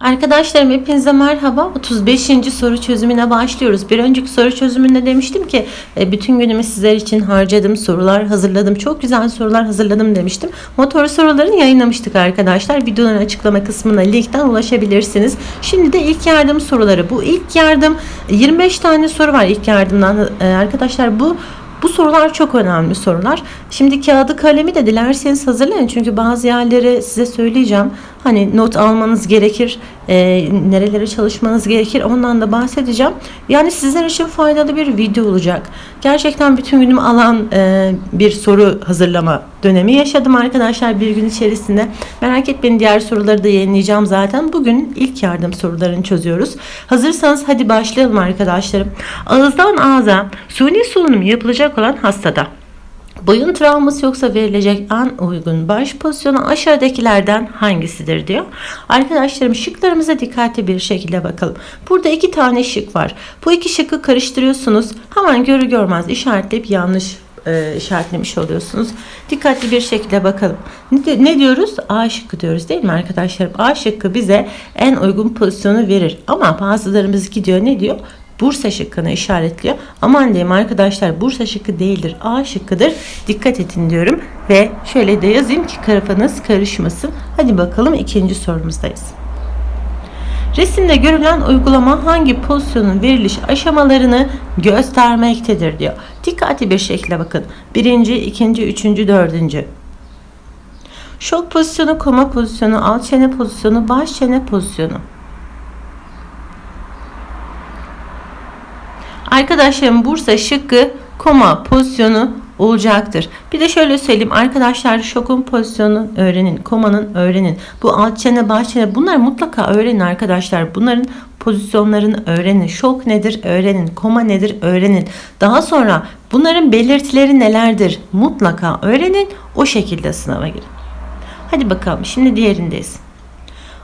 Arkadaşlarım hepinize merhaba. 35. soru çözümüne başlıyoruz. Bir önceki soru çözümünde demiştim ki e, bütün günümü sizler için harcadım, sorular hazırladım. Çok güzel sorular hazırladım demiştim. Motor sorularını yayınlamıştık arkadaşlar. Videonun açıklama kısmına linkten ulaşabilirsiniz. Şimdi de ilk yardım soruları. Bu ilk yardım 25 tane soru var ilk yardımdan. E, Arkadaşlar bu bu sorular çok önemli sorular. Şimdi kağıdı kalemi de dilerseniz hazırlayın. Çünkü bazı yerleri size söyleyeceğim. Hani not almanız gerekir. E, nerelere çalışmanız gerekir. Ondan da bahsedeceğim. Yani sizler için faydalı bir video olacak. Gerçekten bütün günümü alan e, bir soru hazırlama dönemi yaşadım arkadaşlar bir gün içerisinde. Merak etmeyin diğer soruları da yayınlayacağım zaten. Bugün ilk yardım sorularını çözüyoruz. Hazırsanız hadi başlayalım arkadaşlarım. Ağızdan ağza suni solunum yapılacak olan hastada Boyun travması yoksa verilecek en uygun baş pozisyonu aşağıdakilerden hangisidir diyor. Arkadaşlarım şıklarımıza dikkatli bir şekilde bakalım. Burada iki tane şık var. Bu iki şıkkı karıştırıyorsunuz. Hemen görür görmez işaretleyip yanlış e, işaretlemiş oluyorsunuz. Dikkatli bir şekilde bakalım. Ne, ne diyoruz? A şıkkı diyoruz değil mi arkadaşlarım? A şıkkı bize en uygun pozisyonu verir. Ama bazılarımız gidiyor ne diyor? Bursa şıkkını işaretliyor. Aman diyeyim arkadaşlar Bursa şıkkı değildir. A şıkkıdır. Dikkat edin diyorum. Ve şöyle de yazayım ki kafanız karışmasın. Hadi bakalım ikinci sorumuzdayız. Resimde görülen uygulama hangi pozisyonun veriliş aşamalarını göstermektedir diyor. Dikkatli bir şekilde bakın. Birinci, ikinci, üçüncü, dördüncü. Şok pozisyonu, koma pozisyonu, alt çene pozisyonu, baş çene pozisyonu. Arkadaşlarım Bursa şıkkı koma pozisyonu olacaktır. Bir de şöyle söyleyeyim arkadaşlar şokun pozisyonu öğrenin, komanın öğrenin. Bu alt çene, baş çene bunlar mutlaka öğrenin arkadaşlar. Bunların pozisyonlarını öğrenin. Şok nedir öğrenin, koma nedir öğrenin. Daha sonra bunların belirtileri nelerdir mutlaka öğrenin. O şekilde sınava girin. Hadi bakalım şimdi diğerindeyiz.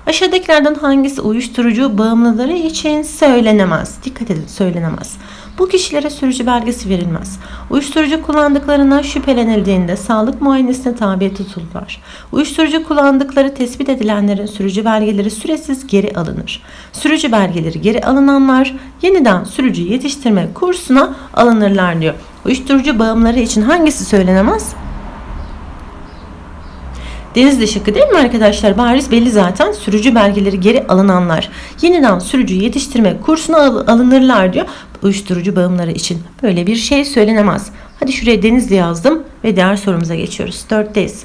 Aşağıdakilerden hangisi uyuşturucu bağımlıları için söylenemez? Dikkat edin söylenemez. Bu kişilere sürücü belgesi verilmez. Uyuşturucu kullandıklarından şüphelenildiğinde sağlık muayenesine tabi tutulurlar. Uyuşturucu kullandıkları tespit edilenlerin sürücü belgeleri süresiz geri alınır. Sürücü belgeleri geri alınanlar yeniden sürücü yetiştirme kursuna alınırlar diyor. Uyuşturucu bağımlıları için hangisi söylenemez? Denizli şıkkı değil mi arkadaşlar? Bariz belli zaten. Sürücü belgeleri geri alınanlar yeniden sürücü yetiştirme kursuna al- alınırlar diyor. Uyuşturucu bağımları için böyle bir şey söylenemez. Hadi şuraya Denizli yazdım ve diğer sorumuza geçiyoruz. Dörtteyiz.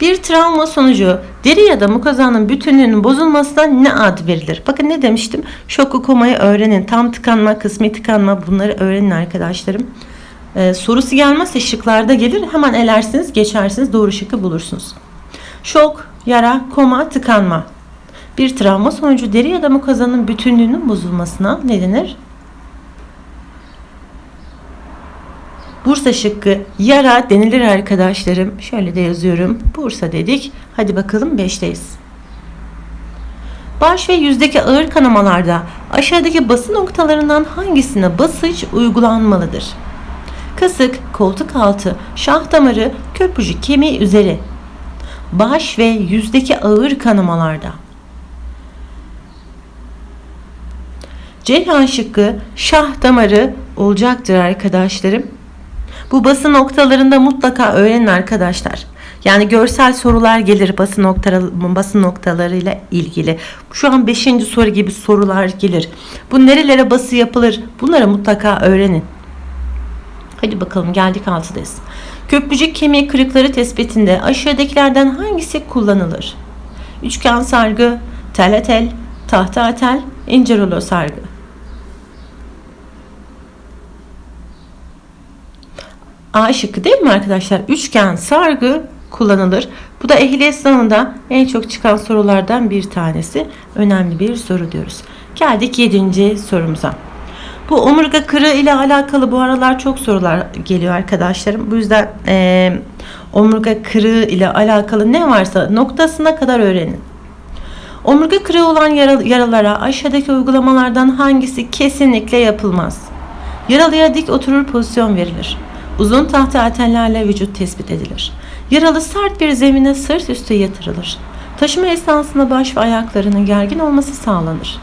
Bir travma sonucu deri ya da mukozanın bütünlüğünün bozulmasına ne ad verilir? Bakın ne demiştim? Şoku komayı öğrenin. Tam tıkanma, kısmi tıkanma bunları öğrenin arkadaşlarım. Ee, sorusu gelmezse şıklarda gelir. Hemen elersiniz, geçersiniz. Doğru şıkkı bulursunuz. Şok, yara, koma, tıkanma. Bir travma sonucu deri ya da mukozanın bütünlüğünün bozulmasına ne denir? Bursa şıkkı yara denilir arkadaşlarım. Şöyle de yazıyorum. Bursa dedik. Hadi bakalım 5'teyiz. Baş ve yüzdeki ağır kanamalarda aşağıdaki bası noktalarından hangisine basınç uygulanmalıdır? Kasık, koltuk altı, şah damarı, köprücük kemiği üzeri. Baş ve yüzdeki ağır kanamalarda. Ceyhan şıkkı şah damarı olacaktır arkadaşlarım. Bu basın noktalarında mutlaka öğrenin arkadaşlar. Yani görsel sorular gelir basın noktaları, basın noktalarıyla ilgili. Şu an 5. soru gibi sorular gelir. Bu nerelere bası yapılır? Bunları mutlaka öğrenin. Hadi bakalım geldik 6'dayız. Köprücük kemiği kırıkları tespitinde aşağıdakilerden hangisi kullanılır? Üçgen sargı, tel tel, tahta tel, ince rulo sargı. A şıkkı değil mi arkadaşlar? Üçgen sargı kullanılır. Bu da ehliyet sınavında en çok çıkan sorulardan bir tanesi. Önemli bir soru diyoruz. Geldik 7. sorumuza. Bu omurga kırığı ile alakalı bu aralar çok sorular geliyor arkadaşlarım. Bu yüzden eee, omurga kırığı ile alakalı ne varsa noktasına kadar öğrenin. Omurga kırığı olan yara- yaralara aşağıdaki uygulamalardan hangisi kesinlikle yapılmaz? Yaralıya dik oturur pozisyon verilir. Uzun tahta antenlerle vücut tespit edilir. Yaralı sert bir zemine sırt üstü yatırılır. Taşıma esnasında baş ve ayaklarının gergin olması sağlanır.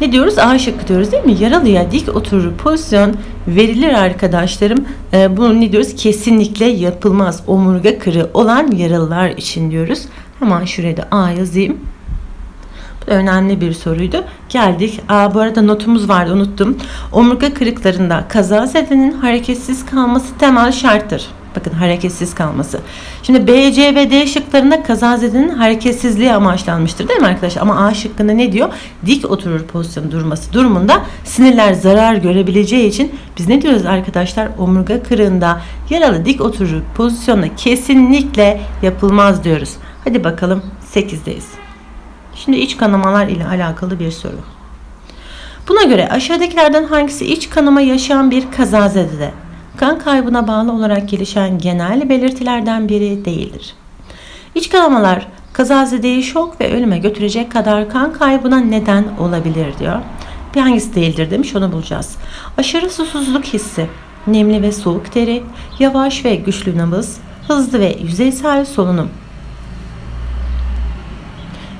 Ne diyoruz? A şıkkı diyoruz değil mi? Yaralıya dik oturur pozisyon verilir arkadaşlarım. Ee, bunu ne diyoruz? Kesinlikle yapılmaz. Omurga kırığı olan yaralılar için diyoruz. Hemen şuraya da A yazayım. Önemli bir soruydu. Geldik. Aa, bu arada notumuz vardı unuttum. Omurga kırıklarında kazazedenin hareketsiz kalması temel şarttır. Bakın hareketsiz kalması. Şimdi B, C ve D şıklarında kazazedenin hareketsizliği amaçlanmıştır değil mi arkadaşlar? Ama A şıkkında ne diyor? Dik oturur pozisyon durması durumunda sinirler zarar görebileceği için biz ne diyoruz arkadaşlar? Omurga kırığında yaralı dik oturur pozisyonda kesinlikle yapılmaz diyoruz. Hadi bakalım 8'deyiz. Şimdi iç kanamalar ile alakalı bir soru. Buna göre aşağıdakilerden hangisi iç kanama yaşayan bir kazazedede kan kaybına bağlı olarak gelişen genel belirtilerden biri değildir? İç kanamalar kazazedeyi şok ve ölüme götürecek kadar kan kaybına neden olabilir diyor. Bir hangisi değildir demiş onu bulacağız. Aşırı susuzluk hissi, nemli ve soğuk teri, yavaş ve güçlü nabız, hızlı ve yüzeysel solunum,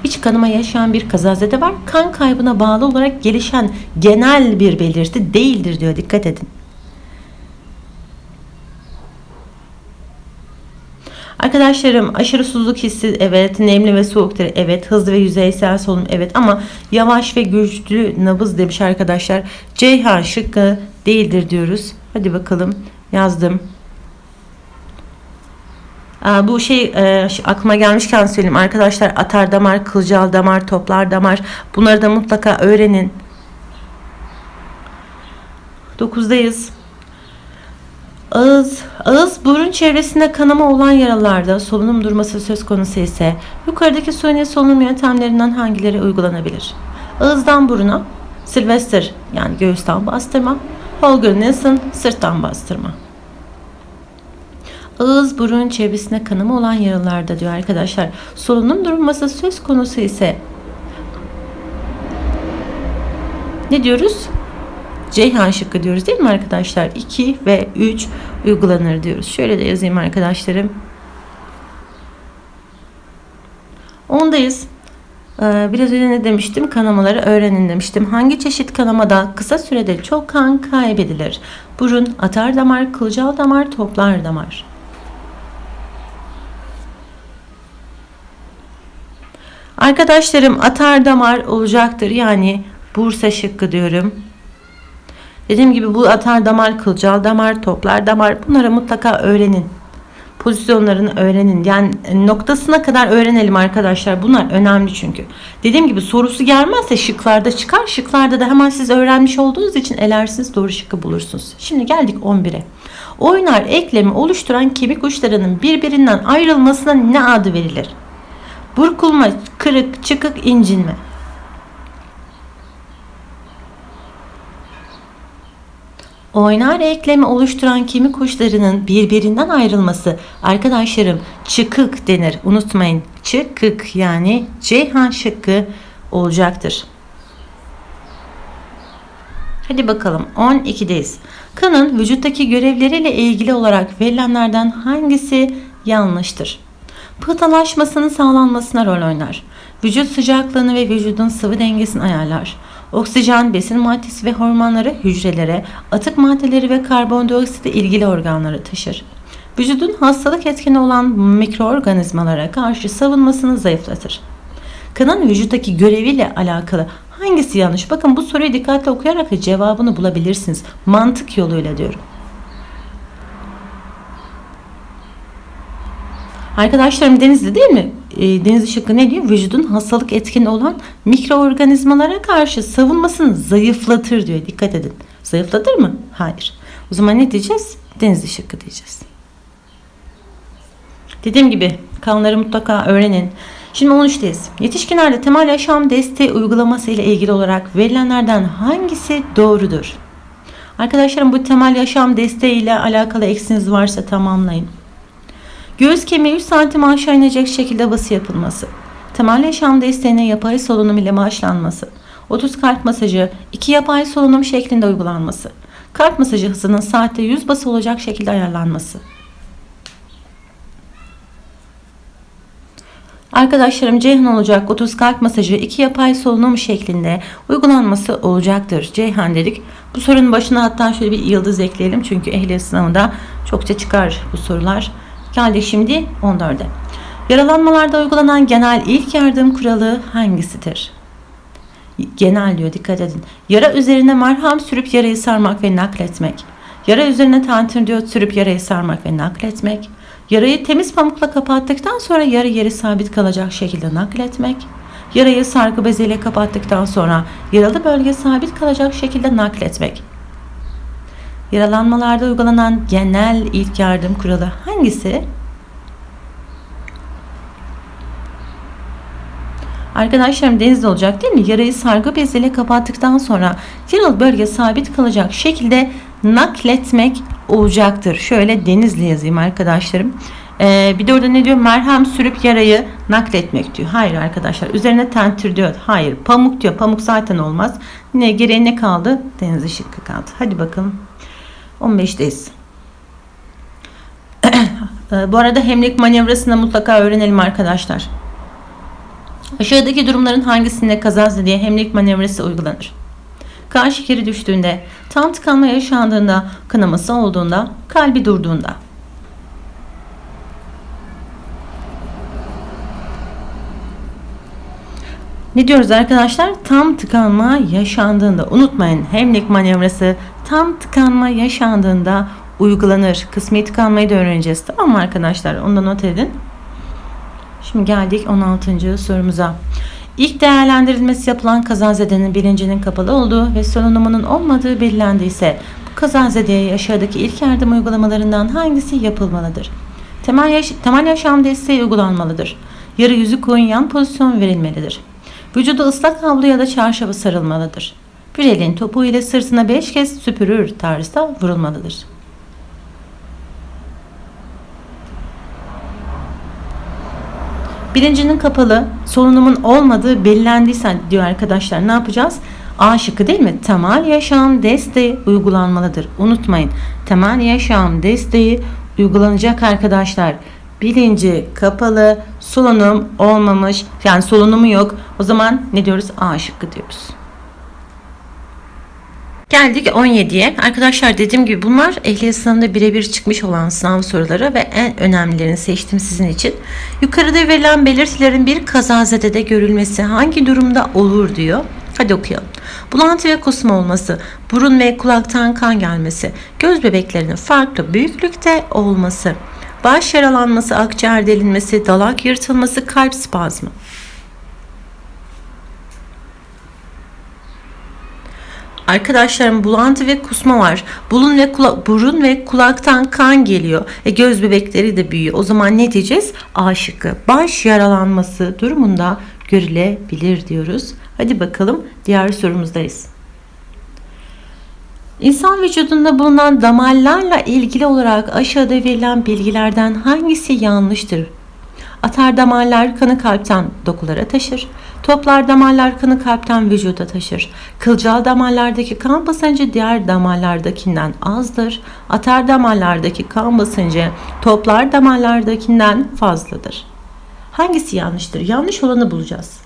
İç kanama yaşayan bir kazazede var. Kan kaybına bağlı olarak gelişen genel bir belirti değildir diyor. Dikkat edin. Arkadaşlarım aşırı susuzluk hissi evet, nemli ve soğuktur evet, hızlı ve yüzeysel solunum evet ama yavaş ve güçlü nabız demiş arkadaşlar. Ceyhan şıkkı değildir diyoruz. Hadi bakalım yazdım. Aa, bu şey e, aklıma gelmişken söyleyeyim arkadaşlar atar damar, kılcal damar, toplar damar bunları da mutlaka öğrenin. 9'dayız. Ağız, ağız burun çevresinde kanama olan yaralarda solunum durması söz konusu ise yukarıdaki suni solunum yöntemlerinden hangileri uygulanabilir? Ağızdan buruna, Sylvester yani göğüsten bastırma, Holger Nielsen sırttan bastırma. Ağız, burun çevresine kanama olan yaralarda diyor arkadaşlar. Solunum durması söz konusu ise ne diyoruz? Ceyhan şıkkı diyoruz değil mi arkadaşlar? 2 ve 3 uygulanır diyoruz. Şöyle de yazayım arkadaşlarım. Ondayız. Ee, biraz önce ne demiştim? Kanamaları öğrenin demiştim. Hangi çeşit kanamada kısa sürede çok kan kaybedilir? Burun, atar damar, kılcal damar, toplar damar. Arkadaşlarım atar damar olacaktır. Yani Bursa şıkkı diyorum. Dediğim gibi bu atar damar, kılcal damar, toplar damar bunları mutlaka öğrenin. Pozisyonlarını öğrenin. Yani noktasına kadar öğrenelim arkadaşlar. Bunlar önemli çünkü. Dediğim gibi sorusu gelmezse şıklarda çıkar. Şıklarda da hemen siz öğrenmiş olduğunuz için elersiniz doğru şıkkı bulursunuz. Şimdi geldik 11'e. Oynar eklemi oluşturan kemik uçlarının birbirinden ayrılmasına ne adı verilir? Burkulma, kırık, çıkık, incinme. Oynar eklemi oluşturan kemik uçlarının birbirinden ayrılması arkadaşlarım çıkık denir. Unutmayın çıkık yani Ceyhan şıkkı olacaktır. Hadi bakalım 12'deyiz. Kanın vücuttaki görevleriyle ilgili olarak verilenlerden hangisi yanlıştır? Pıhtılaşmasının sağlanmasına rol oynar. Vücut sıcaklığını ve vücudun sıvı dengesini ayarlar. Oksijen, besin maddesi ve hormonları hücrelere, atık maddeleri ve karbondioksit ilgili organlara taşır. Vücudun hastalık etkeni olan mikroorganizmalara karşı savunmasını zayıflatır. Kanın vücuttaki göreviyle alakalı hangisi yanlış? Bakın bu soruyu dikkatli okuyarak cevabını bulabilirsiniz. Mantık yoluyla diyorum. Arkadaşlarım Denizli değil mi? E, Denizli şıkkı ne diyor? Vücudun hastalık etkeni olan mikroorganizmalara karşı savunmasını zayıflatır diyor. Dikkat edin. Zayıflatır mı? Hayır. O zaman ne diyeceğiz? Denizli şıkkı diyeceğiz. Dediğim gibi kanları mutlaka öğrenin. Şimdi 13'teyiz. Yetişkinlerde temel yaşam desteği uygulaması ile ilgili olarak verilenlerden hangisi doğrudur? Arkadaşlarım bu temel yaşam desteği ile alakalı eksiniz varsa tamamlayın. Göğüs kemiği 3 santim aşağı inecek şekilde bası yapılması. Temel yaşam desteğine yapay solunum ile maaşlanması. 30 kalp masajı 2 yapay solunum şeklinde uygulanması. Kalp masajı hızının saatte 100 bası olacak şekilde ayarlanması. Arkadaşlarım Ceyhan olacak 30 kalp masajı iki yapay solunum şeklinde uygulanması olacaktır. Ceyhan dedik. Bu sorunun başına hatta şöyle bir yıldız ekleyelim. Çünkü ehliyet sınavında çokça çıkar bu sorular. Geldik şimdi 14'e. Yaralanmalarda uygulanan genel ilk yardım kuralı hangisidir? Genel diyor dikkat edin. Yara üzerine merhem sürüp yarayı sarmak ve nakletmek. Yara üzerine tanturdiyot sürüp yarayı sarmak ve nakletmek. Yarayı temiz pamukla kapattıktan sonra yara yeri sabit kalacak şekilde nakletmek. Yarayı sargı beziyle kapattıktan sonra yaralı bölge sabit kalacak şekilde nakletmek. Yaralanmalarda uygulanan genel ilk yardım kuralı hangisi? Arkadaşlarım denizde olacak değil mi? Yarayı sargı beziyle kapattıktan sonra yaralı bölge sabit kalacak şekilde nakletmek olacaktır. Şöyle denizli yazayım arkadaşlarım. Ee, bir de orada ne diyor? Merhem sürüp yarayı nakletmek diyor. Hayır arkadaşlar. Üzerine tentür diyor. Hayır. Pamuk diyor. Pamuk zaten olmaz. Ne geriye ne kaldı? Denizli şıkkı kaldı. Hadi bakalım. 15'teyiz. Ee, bu arada hemlik manevrasını mutlaka öğrenelim arkadaşlar. Aşağıdaki durumların hangisinde kazaz diye hemlik manevrası uygulanır? Kan şekeri düştüğünde, tam tıkanma yaşandığında, kanaması olduğunda, kalbi durduğunda. Ne diyoruz arkadaşlar? Tam tıkanma yaşandığında. Unutmayın hemlik manevrası tam tıkanma yaşandığında uygulanır. Kısmi tıkanmayı da öğreneceğiz. Tamam mı arkadaşlar? Onu da not edin. Şimdi geldik 16. sorumuza. İlk değerlendirilmesi yapılan kazazedenin bilincinin kapalı olduğu ve solunumunun olmadığı belirlendiyse bu kazazedeye aşağıdaki ilk yardım uygulamalarından hangisi yapılmalıdır? Temel, yaş temel yaşam desteği uygulanmalıdır. Yarı yüzü koyun yan pozisyon verilmelidir. Vücudu ıslak havlu ya da çarşafı sarılmalıdır. Bir elin topuğu ile sırtına beş kez süpürür tarzda vurulmalıdır. Bilincinin kapalı, solunumun olmadığı belirlendiyse diyor arkadaşlar ne yapacağız? A şıkkı değil mi? Temel yaşam desteği uygulanmalıdır. Unutmayın. Temel yaşam desteği uygulanacak arkadaşlar. Bilinci kapalı, solunum olmamış, yani solunumu yok. O zaman ne diyoruz? A şıkkı diyoruz. Geldik 17'ye. Arkadaşlar dediğim gibi bunlar ehliyet sınavında birebir çıkmış olan sınav soruları ve en önemlilerini seçtim sizin için. Yukarıda verilen belirtilerin bir kazazedede görülmesi hangi durumda olur diyor. Hadi okuyalım. Bulantı ve kusma olması, burun ve kulaktan kan gelmesi, göz bebeklerinin farklı büyüklükte olması, baş yaralanması, akciğer delinmesi, dalak yırtılması, kalp spazmı. Arkadaşlarım bulantı ve kusma var. Burun ve kula, burun ve kulaktan kan geliyor. E, göz bebekleri de büyüyor. O zaman ne diyeceğiz? A. Baş yaralanması durumunda görülebilir diyoruz. Hadi bakalım diğer sorumuzdayız. İnsan vücudunda bulunan damarlarla ilgili olarak aşağıda verilen bilgilerden hangisi yanlıştır? Atar damarlar kanı kalpten dokulara taşır. Toplar damarlar kanı kalpten vücuda taşır. Kılcal damarlardaki kan basıncı diğer damarlardakinden azdır. Atar damarlardaki kan basıncı toplar damarlardakinden fazladır. Hangisi yanlıştır? Yanlış olanı bulacağız.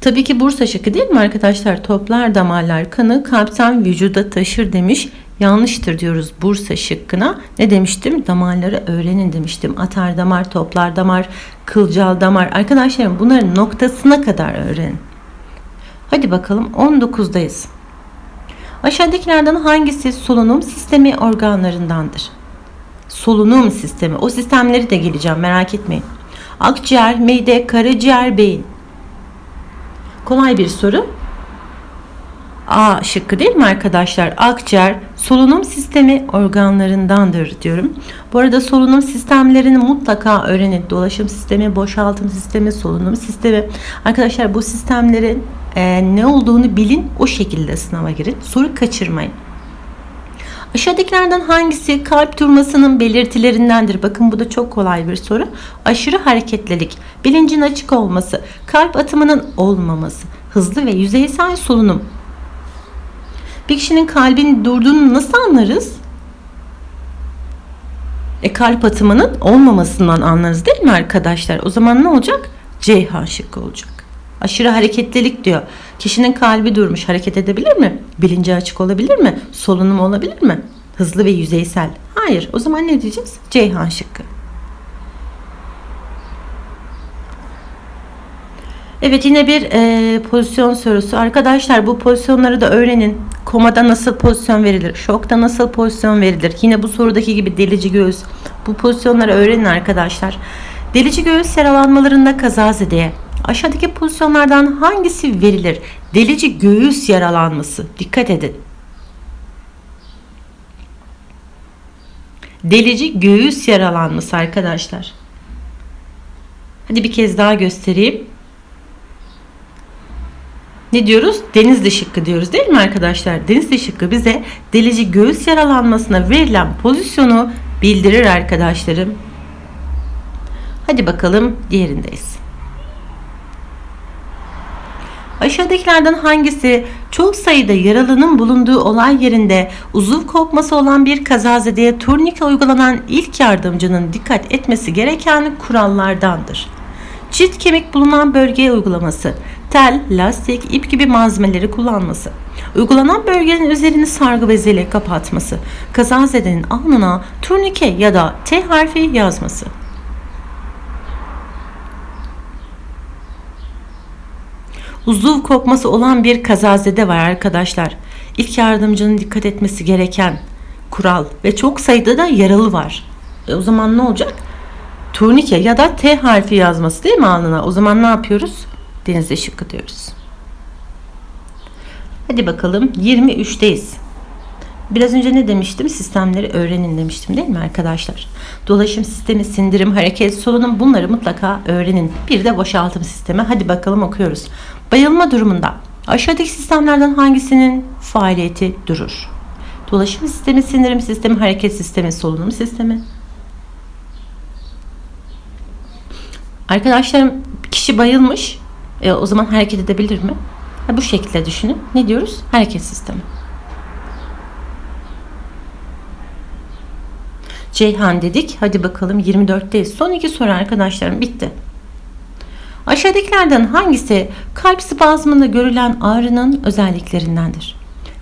Tabii ki Bursa şıkkı değil mi arkadaşlar? Toplar damarlar kanı kalpten vücuda taşır demiş. Yanlıştır diyoruz Bursa şıkkına. Ne demiştim? Damarları öğrenin demiştim. Atar damar, toplar damar, kılcal damar. Arkadaşlarım bunların noktasına kadar öğrenin. Hadi bakalım 19'dayız. Aşağıdakilerden hangisi solunum sistemi organlarındandır? Solunum sistemi. O sistemleri de geleceğim merak etmeyin. Akciğer, mide, karaciğer, beyin. Kolay bir soru. A şıkkı değil mi arkadaşlar? Akciğer solunum sistemi organlarındandır diyorum. Bu arada solunum sistemlerini mutlaka öğrenin. Dolaşım sistemi, boşaltım sistemi, solunum sistemi. Arkadaşlar bu sistemlerin e, ne olduğunu bilin. O şekilde sınava girin. Soru kaçırmayın. Aşağıdakilerden hangisi kalp durmasının belirtilerindendir? Bakın bu da çok kolay bir soru. Aşırı hareketlilik, bilincin açık olması, kalp atımının olmaması, hızlı ve yüzeysel solunum. Bir kişinin kalbin durduğunu nasıl anlarız? E kalp atımının olmamasından anlarız değil mi arkadaşlar? O zaman ne olacak? Ceyhan şıkkı olacak. Aşırı hareketlilik diyor. Kişinin kalbi durmuş hareket edebilir mi? Bilinci açık olabilir mi? Solunum olabilir mi? Hızlı ve yüzeysel. Hayır. O zaman ne diyeceğiz? Ceyhan şıkkı. Evet yine bir e, pozisyon sorusu. Arkadaşlar bu pozisyonları da öğrenin. Komada nasıl pozisyon verilir? Şokta nasıl pozisyon verilir? Yine bu sorudaki gibi delici göğüs. Bu pozisyonları öğrenin arkadaşlar. Delici göğüs yaralanmalarında kazazedeye. Aşağıdaki pozisyonlardan hangisi verilir? Delici göğüs yaralanması. Dikkat edin. Delici göğüs yaralanması arkadaşlar. Hadi bir kez daha göstereyim. Ne diyoruz? Denizli şıkkı diyoruz değil mi arkadaşlar? Denizli şıkkı bize delici göğüs yaralanmasına verilen pozisyonu bildirir arkadaşlarım. Hadi bakalım diğerindeyiz. Aşağıdakilerden hangisi çok sayıda yaralının bulunduğu olay yerinde uzuv kopması olan bir kazazedeye turnike uygulanan ilk yardımcının dikkat etmesi gereken kurallardandır? Çift kemik bulunan bölgeye uygulaması, tel, lastik, ip gibi malzemeleri kullanması, uygulanan bölgenin üzerini sargı beziyle kapatması, kazazedenin alnına turnike ya da T harfi yazması. uzuv kopması olan bir kazazede var arkadaşlar. İlk yardımcının dikkat etmesi gereken kural ve çok sayıda da yaralı var. E o zaman ne olacak? Turnike ya da T harfi yazması değil mi alnına? O zaman ne yapıyoruz? Denize şıkkı diyoruz. Hadi bakalım 23'teyiz. Biraz önce ne demiştim? Sistemleri öğrenin demiştim değil mi arkadaşlar? Dolaşım sistemi, sindirim, hareket, solunum bunları mutlaka öğrenin. Bir de boşaltım sistemi. Hadi bakalım okuyoruz. Bayılma durumunda aşağıdaki sistemlerden hangisinin faaliyeti durur? Dolaşım sistemi, sindirim sistemi, hareket sistemi, solunum sistemi. Arkadaşlarım kişi bayılmış. E, o zaman hareket edebilir mi? Ha, bu şekilde düşünün. Ne diyoruz? Hareket sistemi. Ceyhan dedik. Hadi bakalım 24'teyiz. Son iki soru arkadaşlarım bitti. Aşağıdakilerden hangisi kalp spazmında görülen ağrının özelliklerindendir?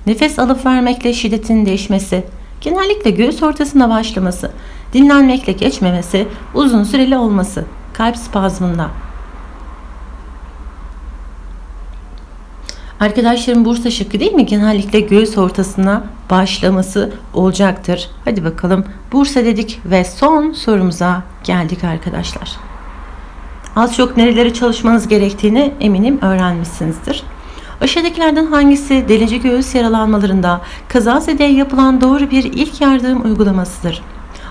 Nefes alıp vermekle şiddetin değişmesi, genellikle göğüs ortasında başlaması, dinlenmekle geçmemesi, uzun süreli olması, kalp spazmında. Arkadaşlarım Bursa şıkkı değil mi? Genellikle göğüs ortasına başlaması olacaktır. Hadi bakalım Bursa dedik ve son sorumuza geldik arkadaşlar. Az çok nereleri çalışmanız gerektiğini eminim öğrenmişsinizdir. Aşağıdakilerden hangisi delici göğüs yaralanmalarında kazazedeye yapılan doğru bir ilk yardım uygulamasıdır?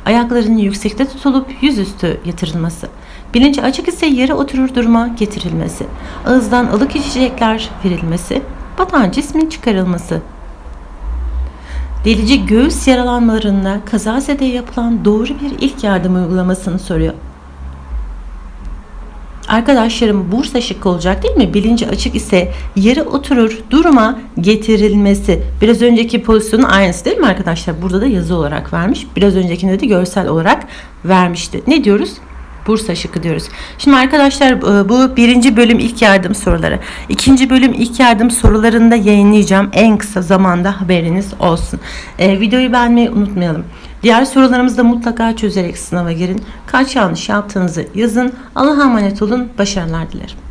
Ayaklarının yüksekte tutulup yüzüstü yatırılması. Bilinci açık ise yere oturur duruma getirilmesi. Ağızdan ılık içecekler verilmesi. Batan cismin çıkarılması. Delici göğüs yaralanmalarında kazazede yapılan doğru bir ilk yardım uygulamasını soruyor. Arkadaşlarım Bursa şıkkı olacak değil mi? Bilinci açık ise yere oturur duruma getirilmesi. Biraz önceki pozisyonun aynısı değil mi arkadaşlar? Burada da yazı olarak vermiş. Biraz öncekinde de görsel olarak vermişti. Ne diyoruz? Bursa şıkkı diyoruz. Şimdi arkadaşlar e, bu birinci bölüm ilk yardım soruları. İkinci bölüm ilk yardım sorularını da yayınlayacağım. En kısa zamanda haberiniz olsun. E, videoyu beğenmeyi unutmayalım. Diğer sorularımızı mutlaka çözerek sınava girin. Kaç yanlış yaptığınızı yazın. Allah'a emanet olun. Başarılar dilerim.